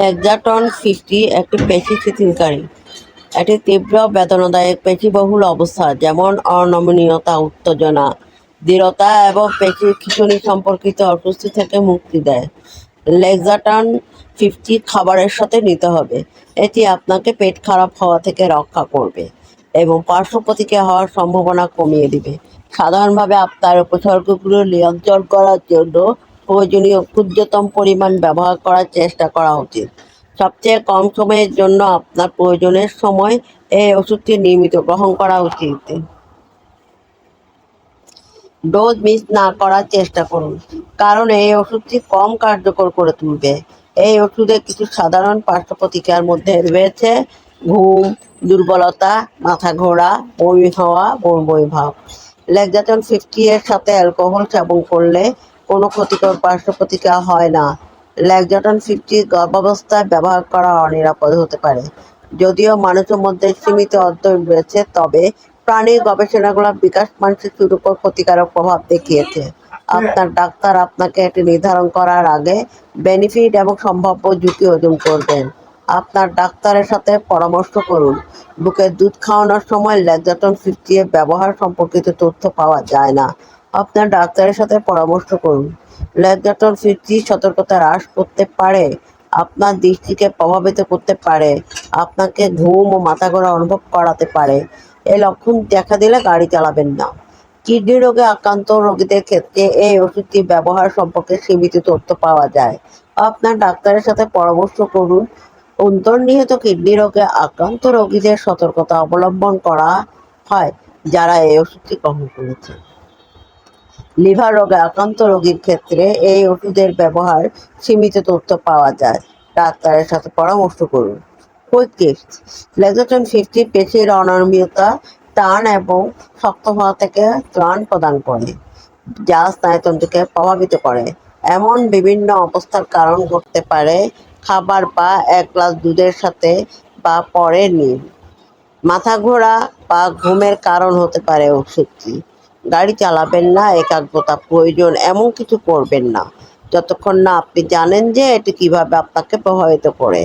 এক্সাটন fifty একটি পেশি শিথিলকারী। এটি তীব্র বেদনাদায়ক পেশিবহুল অবস্থা, যেমন অনমনীয়তা, উত্তেজনা, দৃঢ়তা এবং পেশির খিঁচুনি সম্পর্কিত অস্বস্তি থেকে মুক্তি দেয়। লেক্সাটন ফিফটি খাবারের সাথে নিতে হবে। এটি আপনাকে পেট খারাপ হওয়া থেকে রক্ষা করবে এবং পার্শ্ব হওয়ার সম্ভাবনা কমিয়ে দিবে। সাধারণভাবে আপনার উপসর্গগুলো নিয়ন্ত্রণ করার জন্য প্রয়োজনীয় ক্ষুদ্রতম পরিমাণ ব্যবহার করার চেষ্টা করা উচিত। সবচেয়ে কম সময়ের জন্য আপনার প্রয়োজনের সময় এই ওষুধটি নিয়মিত গ্রহণ করা উচিত। ডোজ মিস না করার চেষ্টা করুন, কারণ এই ওষুধটি কম কার্যকর করে তুলবে। এই ওষুধের কিছু সাধারণ পার্শ্ব প্রতিক্রিয়ার মধ্যে রয়েছে ঘুম, দুর্বলতা, মাথা ঘোরা, বমি হওয়া, বমি ভাব। লেগজাটন ফিফটি এর সাথে অ্যালকোহল সেবন করলে কোনো ক্ষতিকর পার্শ্ব প্রতিক্রিয়া হয় না। ল্যাগজাটন ফিফটি গর্ভাবস্থায় ব্যবহার করা অনিরাপদ হতে পারে। যদিও মানুষের মধ্যে সীমিত অধ্যয়ন রয়েছে, তবে প্রাণীর গবেষণাগুলো বিকাশমান শিশুর উপর ক্ষতিকারক প্রভাব দেখিয়েছে। আপনার ডাক্তার আপনাকে এটি নির্ধারণ করার আগে বেনিফিট এবং সম্ভাব্য ঝুঁকি ওজন করবেন। আপনার ডাক্তারের সাথে পরামর্শ করুন। বুকের দুধ খাওয়ানোর সময় ল্যাগজাটন ফিফটি ব্যবহার সম্পর্কিত তথ্য পাওয়া যায় না। আপনার ডাক্তারের সাথে পরামর্শ করুন। ল্যাগজাটন ফিফটি সতর্কতা হ্রাস করতে পারে, আপনার দৃষ্টিকে প্রভাবিত করতে পারে, আপনাকে ঘুম ও মাথা ঘোরা অনুভব করাতে পারে। এই লক্ষণ দেখা দিলে গাড়ি চালাবেন না। কিডনি রোগে আক্রান্ত রোগীদের ক্ষেত্রে এই ওষুধটি ব্যবহার সম্পর্কে সীমিত তথ্য পাওয়া যায়। আপনার ডাক্তারের সাথে পরামর্শ করুন। অন্তর্নিহিত কিডনি রোগে আক্রান্ত রোগীদের সতর্কতা অবলম্বন করা হয়, যারা এই ওষুধটি গ্রহণ করেছে লিভার রোগে আক্রান্ত রোগীর ক্ষেত্রে এই ওষুধের ব্যবহার সীমিত তথ্য পাওয়া যায়। ডাক্তারের সাথে পরামর্শ করুন। কুইক টিপস লেগোটন ফিফটি পেশির অনমনীয়তা টান এবং শক্ত হওয়া থেকে ত্রাণ প্রদান করে, যা স্নায়ুতন্ত্রকে প্রভাবিত করে। এমন বিভিন্ন অবস্থার কারণ ঘটতে পারে, খাবার বা এক গ্লাস দুধের সাথে বা পরে নিন। মাথা ঘোরা বা ঘুমের কারণ হতে পারে ওষুধটি গাড়ি চালাবেন না, একাগ্রতা প্রয়োজন, এমন কিছু করবেন না। যতক্ষণ না আপনি জানেন যে এটি কীভাবে আপনাকে প্রভাবিত করে।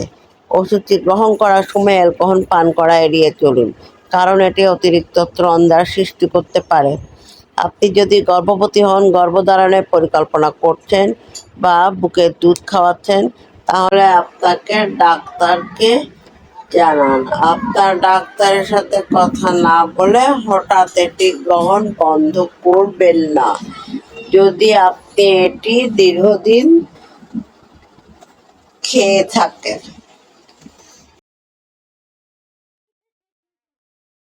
ওষুধটি গ্রহণ করার সময় অ্যালকোহল পান করা এড়িয়ে চলুন, কারণ এটি অতিরিক্ত ত্রন্দার সৃষ্টি করতে পারে। আপনি যদি গর্ভবতী হন, গর্ভধারণের পরিকল্পনা করছেন বা বুকের দুধ খাওয়াচ্ছেন, তাহলে আপনাকে ডাক্তারকে জানান। আপনার ডাক্তারের সাথে কথা না বলে হঠাৎ এটি গ্রহণ বন্ধ করবেন না। যদি আপনি এটি দীর্ঘদিন খেয়ে থাকেন।